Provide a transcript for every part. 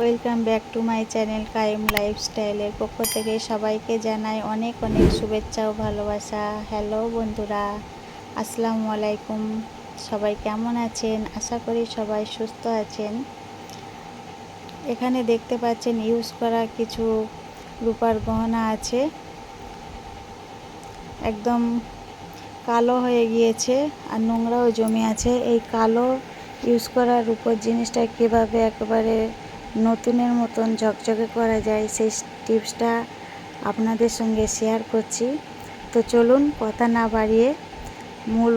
Welcome back to my channel Kayem লাইফস্টাইলের পক্ষ থেকে সবাইকে জানাই অনেক অনেক শুভেচ্ছা ও ভালোবাসা। হ্যালো বন্ধুরা, আসসালামু আলাইকুম। সবাই কেমন আছেন? আশা করি সবাই সুস্থ আছেন। এখানে দেখতে পাচ্ছেন ইউজ করা কিছু রূপার গহনা আছে। একদম কালো হয়ে গিয়েছে আর নোংরাও জমে আছে। এই কালো ইউজ করা রূপোর জিনিসটা কীভাবে একেবারে নতুনের মতন ঝকঝকে করা যায়, সেই টিপসটা আপনাদের সঙ্গে শেয়ার করছি। তো চলুন কথা না বাড়িয়ে মূল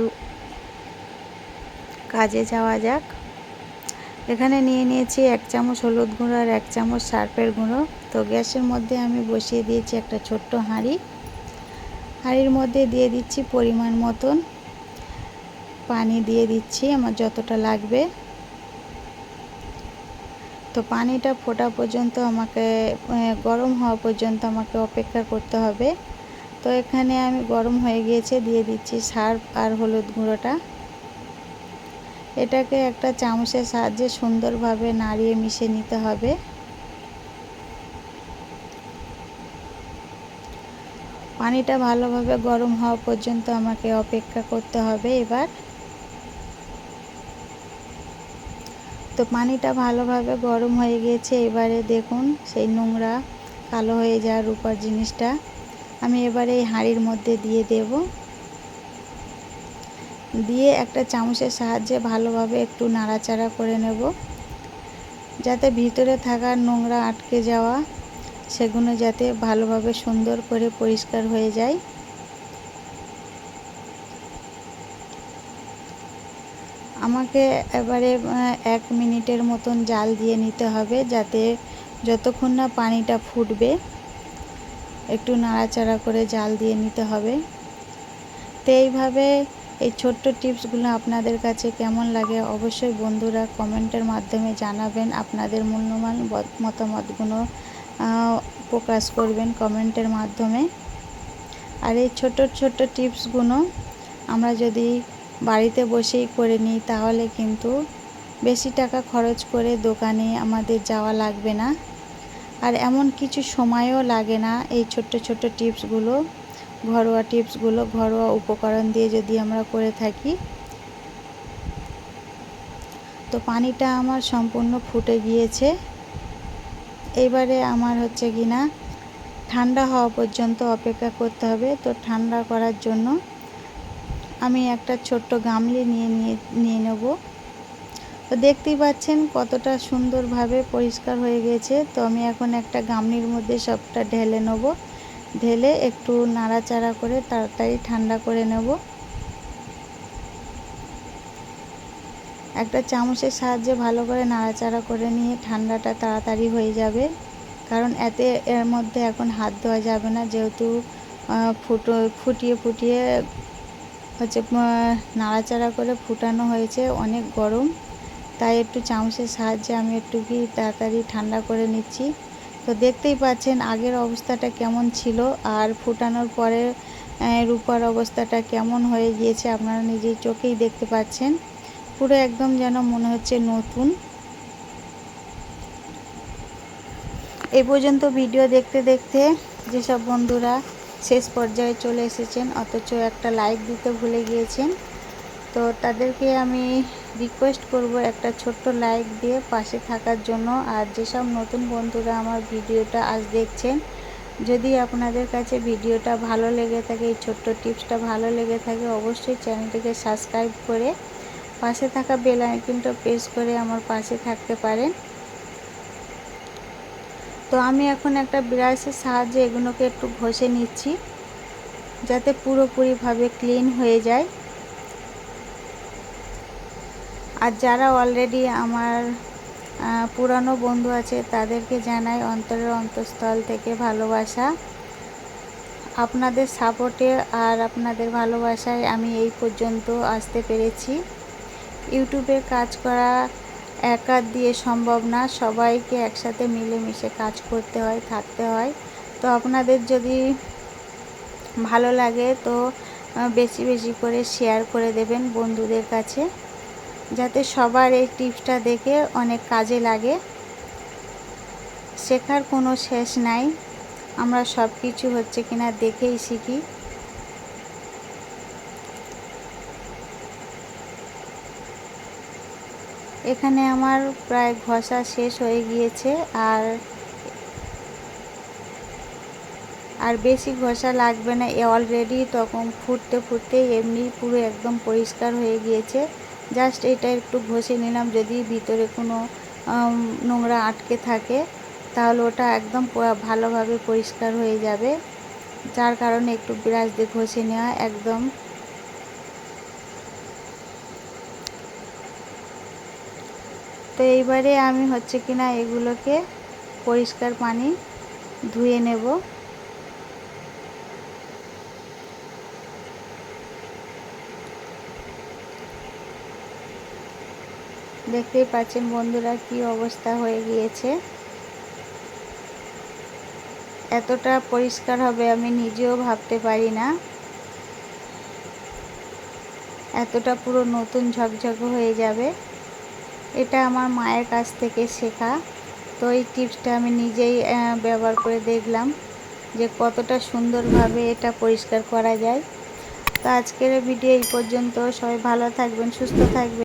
কাজে যাওয়া যাক। এখানে নিয়ে নিয়েছি এক চামচ হলুদ গুঁড়ো আর এক চামচ সার্ফের গুঁড়ো। তো গ্যাসের মধ্যে আমি বসিয়ে দিয়েছি একটা ছোট্ট হাঁড়ি। হাঁড়ির মধ্যে দিয়ে দিচ্ছি পরিমাণ মতন। পানি দিয়ে দিচ্ছি আমার যতটা লাগবে। তো পানিটা ফোটা পর্যন্ত আমাকে গরম হওয়া পর্যন্ত আমাকে অপেক্ষা করতে হবে। তো এখানে আমি গরম হয়ে গিয়েছে, দিয়ে দিচ্ছি সার্ফ আর হলুদ গুঁড়োটা। এটাকে একটা চামচের সাহায্যে সুন্দরভাবে নাড়িয়ে মিশে নিতে হবে। পানিটা ভালোভাবে গরম হওয়া পর্যন্ত আমাকে অপেক্ষা করতে হবে এবার। তো পানিটা ভালোভাবে গরম হয়ে গিয়েছে, এবারে দেখুন সেই নোংরা কালো হয়ে যাওয়ার রূপার জিনিসটা। আমি এবারে এই হাঁড়ির মধ্যে দিয়ে দেব। দিয়ে একটা চামচের সাহায্যে ভালোভাবে একটু নাড়াচাড়া করে নেব, যাতে ভিতরে থাকা নোংরা আটকে যাওয়া, সেগুলো যাতে ভালোভাবে সুন্দর করে পরিষ্কার হয়ে যায়। আমাকে এবারে এক মিনিটের মতন জাল দিয়ে নিতে হবে যাতে যতক্ষণ না পানিটা ফুটবে, একটু নাড়াচাড়া করে জাল দিয়ে নিতে হবে। তো এইভাবে এই ছোট্ট টিপসগুলো আপনাদের কাছে কেমন লাগে অবশ্যই বন্ধুরা কমেন্টের মাধ্যমে জানাবেন। আপনাদের মূল্যবান মতামতগুলো প্রকাশ করবেন কমেন্টের মাধ্যমে। আর এই ছোট ছোট টিপসগুলো আমরা যদি বাড়িতে বসেই করে নিই, তাহলে কিন্তু বেশি টাকা খরচ করে দোকানে আমাদের যাওয়া লাগবে না। আর এমন কিছু সময়ও লাগে না এই ছোট্ট ছোট্ট টিপসগুলো, ঘরোয়া টিপসগুলো, ঘরোয়া উপকরণ দিয়ে যদি আমরা করে থাকি। তো পানিটা আমার সম্পূর্ণ ফুটে গিয়েছে। এইবারে আমার হচ্ছে কি না, ঠান্ডা হওয়া পর্যন্ত অপেক্ষা করতে হবে। তো ঠান্ডা করার জন্য আমি একটা ছোট্ট গামলি নিয়ে নিয়ে নিয়ে নেব। তো দেখতেই পাচ্ছেন কতটা সুন্দরভাবে পরিষ্কার হয়ে গেছে। তো আমি এখন একটা গামলির মধ্যে সবটা ঢেলে নেব। ঢেলে একটু নাড়াচাড়া করে তাড়াতাড়ি ঠান্ডা করে নেব। একটা চামচের সাহায্যে ভালো করে নাড়াচাড়া করে নিয়ে ঠান্ডাটা তাড়াতাড়ি হয়ে যাবে। কারণ এতে এর মধ্যে এখন হাত দেওয়া যাবে না, যেহেতু ফুটো ফুটিয়ে ফুটিয়ে হচ্ছে নাড়াচাড়া করে ফুটানো হয়েছে, অনেক গরম। তাই একটু চামচের সাহায্যে আমি একটু কি তাড়াতাড়ি ঠান্ডা করে নিচ্ছি। তো দেখতেই পাচ্ছেন আগের অবস্থাটা কেমন ছিল, আর ফুটানোর পরে রূপার অবস্থাটা কেমন হয়ে গিয়েছে আপনারা নিজেই চোখেই দেখতে পাচ্ছেন। পুরো একদম যেন মনে হচ্ছে নতুন। এই পর্যন্ত ভিডিও দেখতে দেখতে যেসব বন্ধুরা শেষ পর্যায়ে চলে এসেছেন, অথচ একটা লাইক দিতে ভুলে গিয়েছেন। তো তাদেরকে আমি রিকোয়েস্ট করব একটা ছোট্ট লাইক দিয়ে পাশে থাকার জন্য। আর যেসব নতুন বন্ধুরা আমার ভিডিওটা আজ দেখছেন, যদি আপনাদের কাছে ভিডিওটা ভালো লেগে থাকে, এই ছোট্ট টিপসটা ভালো লেগে থাকে, অবশ্যই চ্যানেলটিকে সাবস্ক্রাইব করে পাশে থাকা বেল আইকনটা প্রেস করে আমার পাশে থাকতে পারেন। তো আমি এখন একটা ব্রাশের সাহায্যে এগুলোকে একটু ঘষে নিচ্ছি, যাতে পুরোপুরিভাবে ক্লিন হয়ে যায়। আর যারা অলরেডি আমার পুরানো বন্ধু আছে, তাদেরকে জানাই অন্তরের অন্তঃস্থল থেকে ভালোবাসা। আপনাদের সাপোর্টে আর আপনাদের ভালোবাসায় আমি এই পর্যন্ত আসতে পেরেছি। ইউটিউবে কাজ করা একা দিয়ে সম্ভব না, সবাইকে একসাথে মিলেমিশে কাজ করতে হয়, থাকতে হয়। তো আপনাদের যদি ভালো লাগে তো বেশি বেশি করে শেয়ার করে দেবেন বন্ধুদের কাছে, যাতে সবার এই টিপসটা দেখে অনেক কাজে লাগে। শেখার কোনো শেষ নাই। আমরা সব কিছু হচ্ছে কিনা দেখেই শিখি। এখানে আমার প্রায় ঘষা শেষ হয়ে গিয়েছে আর আর বেশি ঘষা লাগবে না। এ অলরেডি তখন ফুটতে ফুটতে এমনি পুরো একদম পরিষ্কার হয়ে গিয়েছে। জাস্ট এটা একটু ঘষে নিলাম যদি ভিতরে কোনো নোংরা আটকে থাকে, তাহলে ওটা একদম ভালোভাবে পরিষ্কার হয়ে যাবে। যার কারণে একটু ব্রাশ দিয়ে ঘষে নেওয়া একদম তো এইবারে আমি হচ্ছে কিনা এগুলোকে পরিষ্কার পানি ধুয়ে নেব। দেখতেই পাচ্ছেন বন্ধুরা কি অবস্থা হয়ে গিয়েছে। এতটা পরিষ্কার হবে আমি নিজেও ভাবতে পারি না। এতটা পুরো নতুন ঝকঝকে হয়ে যাবে। এটা আমার মায়ের কাছ থেকে শেখা। তো এই টিপসটা আমি নিজেই ব্যবহার করে দেখলাম যে কতটা সুন্দরভাবে এটা পরিষ্কার করা যায়। তো আজকের ভিডিও এই পর্যন্ত। সবাই ভালো থাকবেন, সুস্থ থাকবেন।